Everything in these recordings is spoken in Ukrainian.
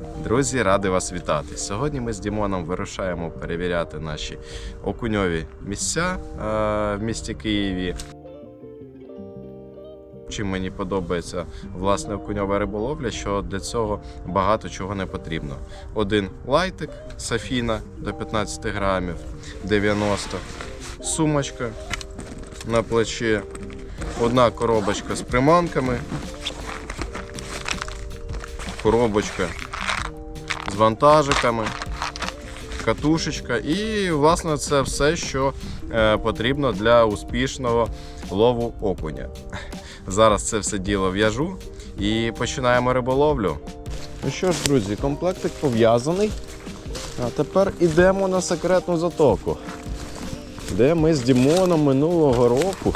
Друзі, радий вас вітати. Сьогодні ми з Дімоном вирушаємо перевіряти наші окуньові місця е, в місті Києві. Чим мені подобається власне окуньова риболовля, що для цього багато чого не потрібно. Один лайтик Сафіна до 15 грамів 90, сумочка на плечі, одна коробочка з приманками, коробочка з вантажиками, катушечка і, власне, це все, що е, потрібно для успішного лову окуня. Зараз це все діло в'яжу і починаємо риболовлю. Ну що ж, друзі, комплектик пов'язаний. А тепер ідемо на секретну затоку, де ми з Дімоном минулого року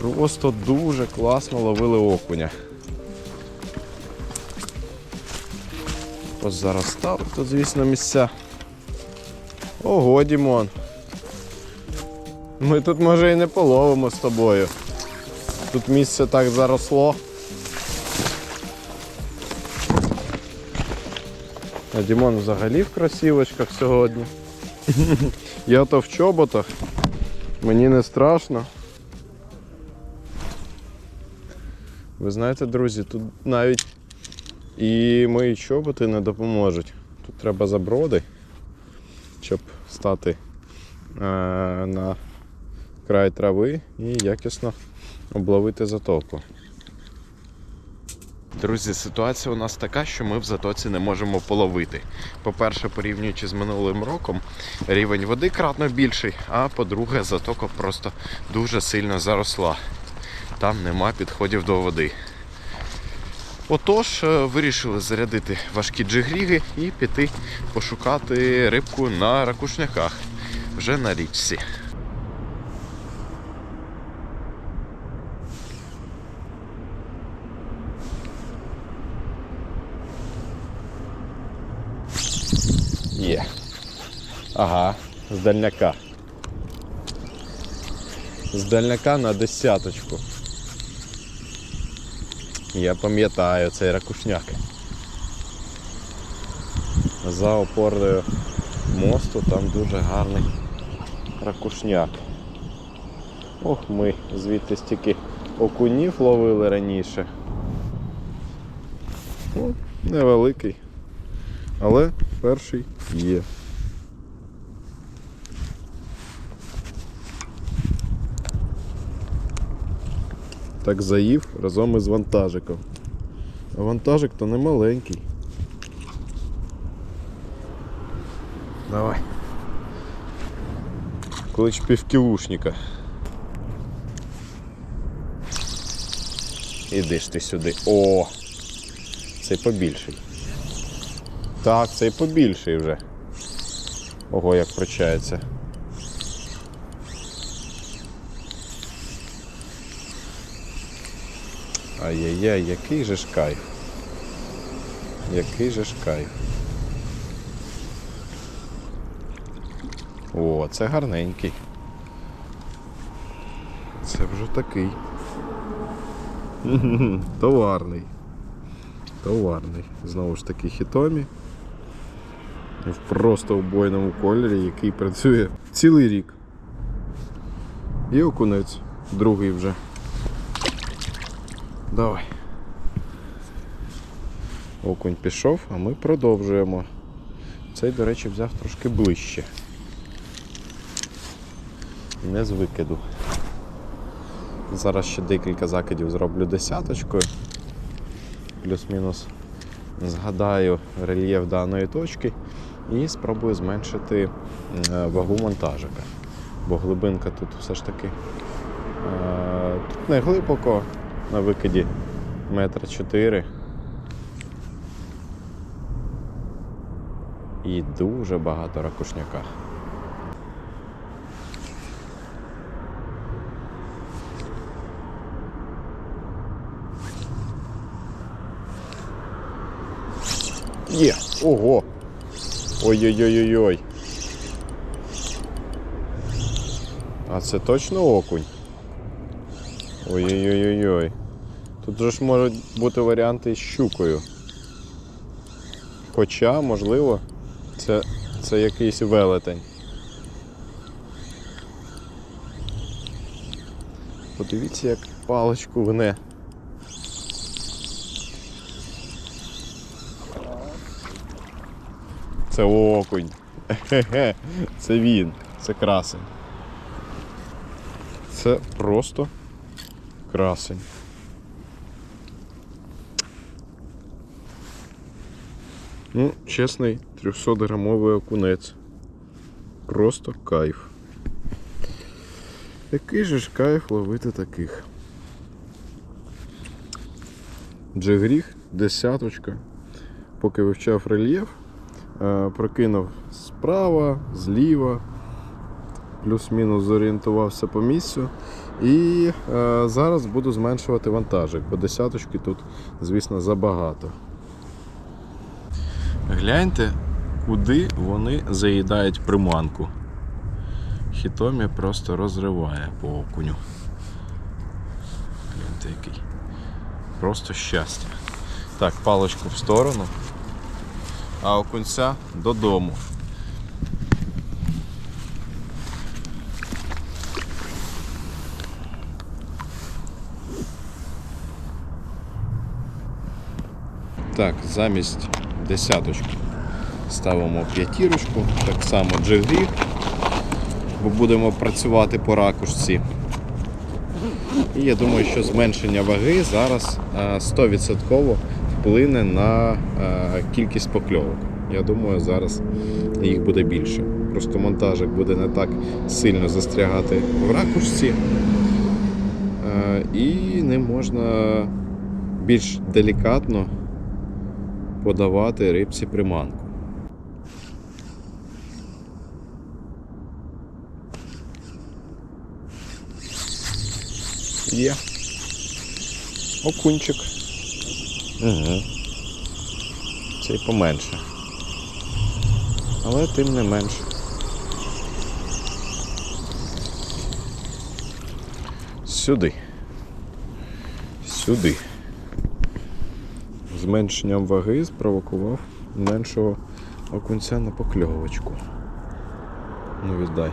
просто дуже класно ловили окуня. Ось став тут, звісно, місця. Ого, Дімон. Ми тут може і не половимо з тобою. Тут місце так заросло. А Дімон взагалі в кросівочках сьогодні. Я то в чоботах. Мені не страшно. Ви знаєте, друзі, тут навіть і мої чоботи не допоможуть. Тут треба заброди, щоб стати е, на край трави і якісно обловити затоку. Друзі, ситуація у нас така, що ми в затоці не можемо половити. По-перше, порівнюючи з минулим роком, рівень води кратно більший, а по-друге, затока просто дуже сильно заросла. Там нема підходів до води. Отож, е, вирішили зарядити важкі джигріги і піти пошукати рибку на ракушняках вже на річці. Є. Ага, з дальняка. З дальняка на десяточку. Я пам'ятаю цей ракушняк. За опорою мосту там дуже гарний ракушняк. Ох, ми звідти стільки окунів ловили раніше. Ну, невеликий. Але перший є. Так заїв разом із вантажиком. А вантажик то не маленький. Давай. Клич півкілушника. Іди ж ти сюди. О! Цей побільший. Так, цей побільший вже. Ого, як прочається. Ай-яй-яй, який же ж кайф. Який же ж кайф. О, це гарненький. Це вже такий. Товарний. Товарний. Знову ж таки хітомі. В просто убойному кольорі, який працює цілий рік. І окунець, другий вже. Давай. Окунь пішов, а ми продовжуємо. Цей, до речі, взяв трошки ближче. Не з викиду. Зараз ще декілька закидів зроблю десяточкою. Плюс-мінус згадаю рельєф даної точки і спробую зменшити е, вагу монтажика. Бо глибинка тут все ж таки е, тут не глибоко, на викиді метра чотири. І дуже багато ракушняка. Є! Ого! Ой-ой-ой-ой-ой! А це точно окунь? Ой-ой-ой-ой-ой. Тут же ж можуть бути варіанти з щукою. Хоча, можливо, це, це якийсь велетень. Подивіться, як паличку гне. Це окунь. Це він, це красень. Це просто красень. Ну, чесний 300-грамовий окунець. Просто кайф. Який же ж кайф ловити таких. Джигріх, десяточка. Поки вивчав рельєф, е, прокинув справа, зліва, плюс-мінус зорієнтувався по місцю. І е, зараз буду зменшувати вантажик, бо десяточки тут, звісно, забагато. Гляньте, куди вони заїдають приманку. Хітомі просто розриває по окуню. Гляньте який. Просто щастя. Так, паличку в сторону, а окунця додому. Так, замість десяточки ставимо п'ятірочку, так само джигрі, бо будемо працювати по ракушці. І я думаю, що зменшення ваги зараз е, 100% вплине на е, кількість покльовок. Я думаю, зараз їх буде більше. Просто монтажик буде не так сильно застрягати в ракушці. Е, І не можна більш делікатно подавати рибці приманку. Є. Окунчик. Угу. Цей поменше. Але тим не менше. Сюди. Сюди. Зменшенням ваги спровокував меншого окунця на покльовочку. Ну віддай.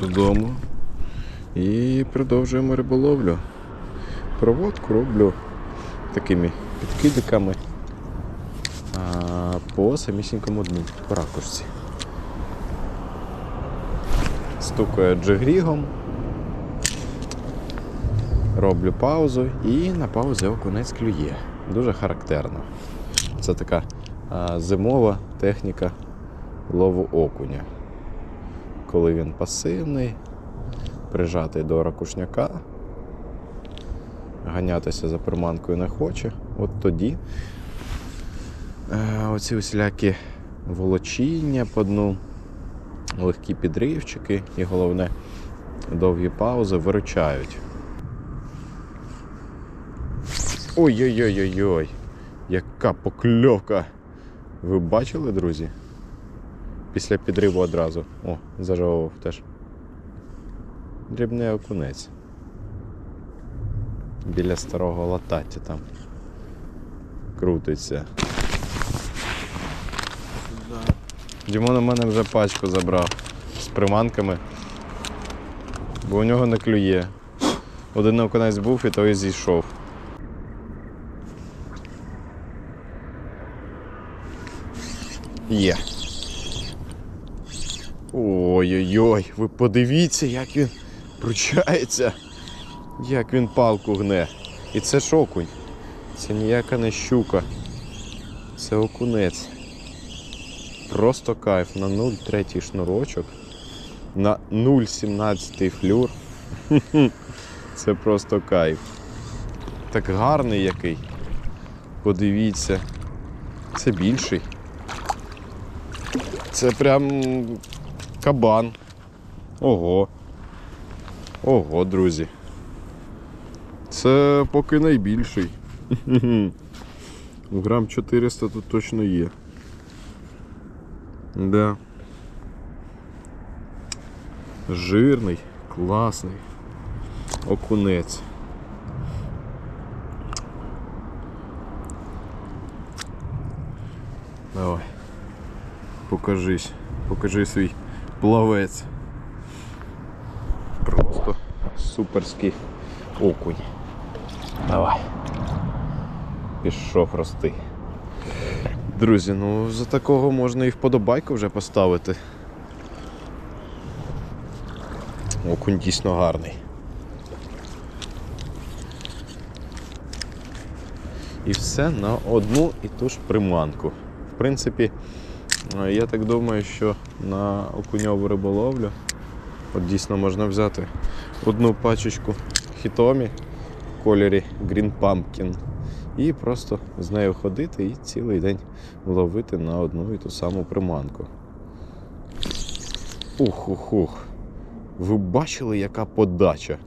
Додому. І продовжуємо риболовлю. Проводку роблю такими підкидиками по самісінькому дну, по ракушці. Стукаю джигрігом, роблю паузу і на паузі окунець клює. Дуже характерно. Це така зимова техніка лову окуня. Коли він пасивний, прижатий до ракушняка, ганятися за приманкою не хоче, от тоді е, оці усілякі волочіння по дну, легкі підривчики і головне довгі паузи виручають. Ой-ой-ой-ой-ой, яка покльовка! Ви бачили, друзі? Після підриву одразу. О, зажовував теж. Дрібний окунець. Біля старого латаття там крутиться. Дімон у мене вже пачку забрав з приманками, бо у нього не клює. Один окунець був і той зійшов. Є. Ой-ой-ой, ви подивіться, як він пручається, як він палку гне. І це ж окунь. Це ніяка не щука. Це окунець. Просто кайф на 0,3 шнурочок, на 0,17 флюр. Це просто кайф. Так гарний який. Подивіться. Це більший. Це прям кабан. Ого. Ого, друзі. Це поки найбільший. Грам 400 тут точно є. Да. Жирний, класний. Окунець. Давай. Покажись. Покажи свій плавець. Просто суперський окунь. Давай. Пішов рости. Друзі, ну за такого можна і вподобайку вже поставити. Окунь дійсно гарний. І все на одну і ту ж приманку. В принципі, я так думаю, що на окуньову риболовлю от дійсно можна взяти одну пачечку хітомі в кольорі Green Pumpkin і просто з нею ходити і цілий день ловити на одну і ту саму приманку. Ух-ух-ух. Ви бачили, яка подача?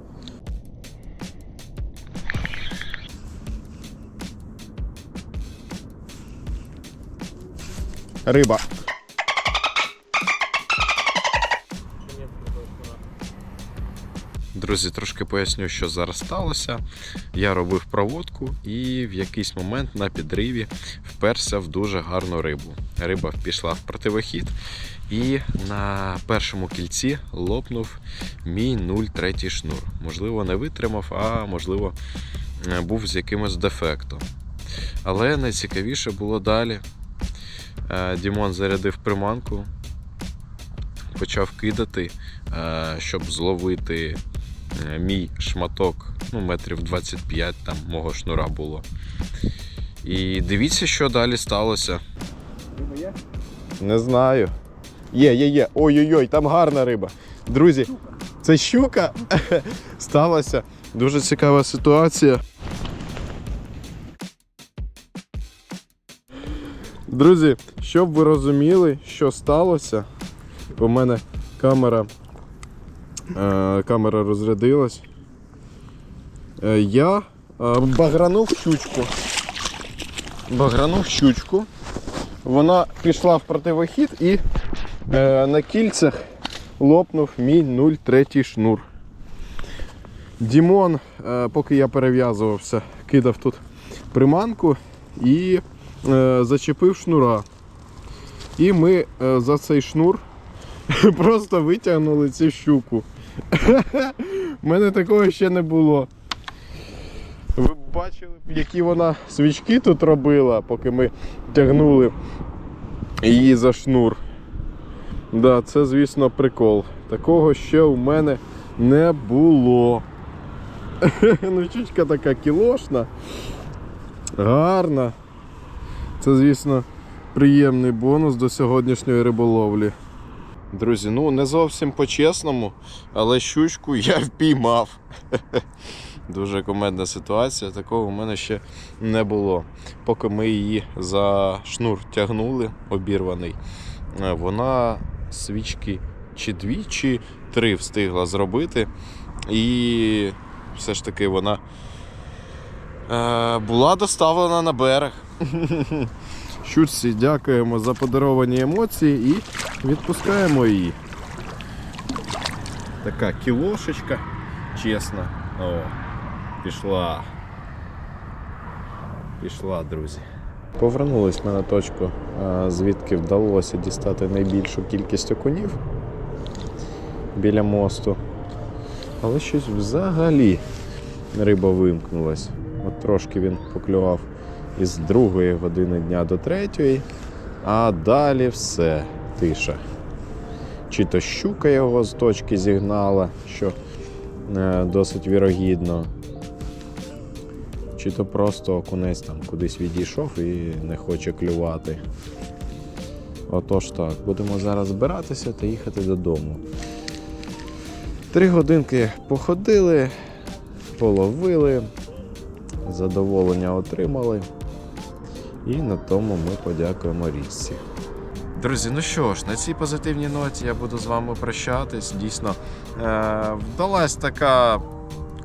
Риба. Друзі, трошки поясню, що зараз сталося. Я робив проводку і в якийсь момент на підриві вперся в дуже гарну рибу. Риба пішла в противохід, і на першому кільці лопнув мій 0,3 шнур. Можливо, не витримав, а можливо, е, був з якимось дефектом. Але найцікавіше було далі. Е, Дімон зарядив приманку, почав кидати, е, щоб зловити е, мій шматок, ну, метрів 25 там мого шнура було. І дивіться, що далі сталося. Не знаю. Є, є, є. Ой-ой-ой, там гарна риба. Друзі, це щука. Сталася дуже цікава ситуація. Друзі, щоб ви розуміли, що сталося, у мене камера, е, камера розрядилась. Е, я е, багранув щучку. Багранув щучку. Вона пішла в противохід і на кільцях лопнув мій 0,3 шнур. Дімон, поки я перев'язувався, кидав тут приманку і зачепив шнура. І ми е, за цей шнур просто витягнули цю щуку. У мене такого ще не було. Ви бачили, які вона свічки тут робила, поки ми тягнули її за шнур. Да, це, звісно, прикол. Такого ще у мене не було. ну, щучка така кілошна, гарна. Це, звісно, приємний бонус до сьогоднішньої риболовлі. Друзі, ну не зовсім по-чесному, але щучку я впіймав. Дуже комедна ситуація, такого у мене ще не було. Поки ми її за шнур тягнули, обірваний, е, вона свічки чи дві, чи три встигла зробити. І все ж таки вона е, була доставлена на берег. Щучці дякуємо за подаровані емоції і відпускаємо її. Така кілошечка, чесна. О, пішла. Пішла, друзі. Повернулись ми на точку, звідки вдалося дістати найбільшу кількість окунів біля мосту. Але щось взагалі риба вимкнулась. От трошки він поклював із другої години дня до третьої, а далі все, тиша. Чи то щука його з точки зігнала, що е, досить вірогідно, чи то просто окунець там кудись відійшов і не хоче клювати. Отож так, будемо зараз збиратися та їхати додому. Три годинки походили, половили, задоволення отримали. І на тому ми подякуємо річці. Друзі, ну що ж, на цій позитивній ноті я буду з вами прощатись. Дійсно, е- вдалась така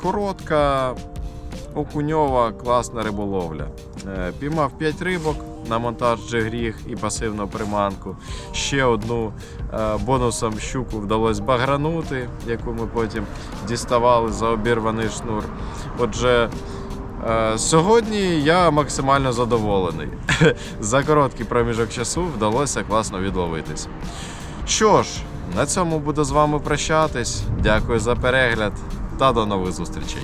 коротка, окуньова, класна риболовля. Е- піймав 5 рибок на монтаж джигріг і пасивну приманку. Ще одну е- бонусом щуку вдалося багранути, яку ми потім діставали за обірваний шнур. Отже, Сьогодні я максимально задоволений. За короткий проміжок часу вдалося класно відловитись. Що ж, на цьому буду з вами прощатись. Дякую за перегляд та до нових зустрічей.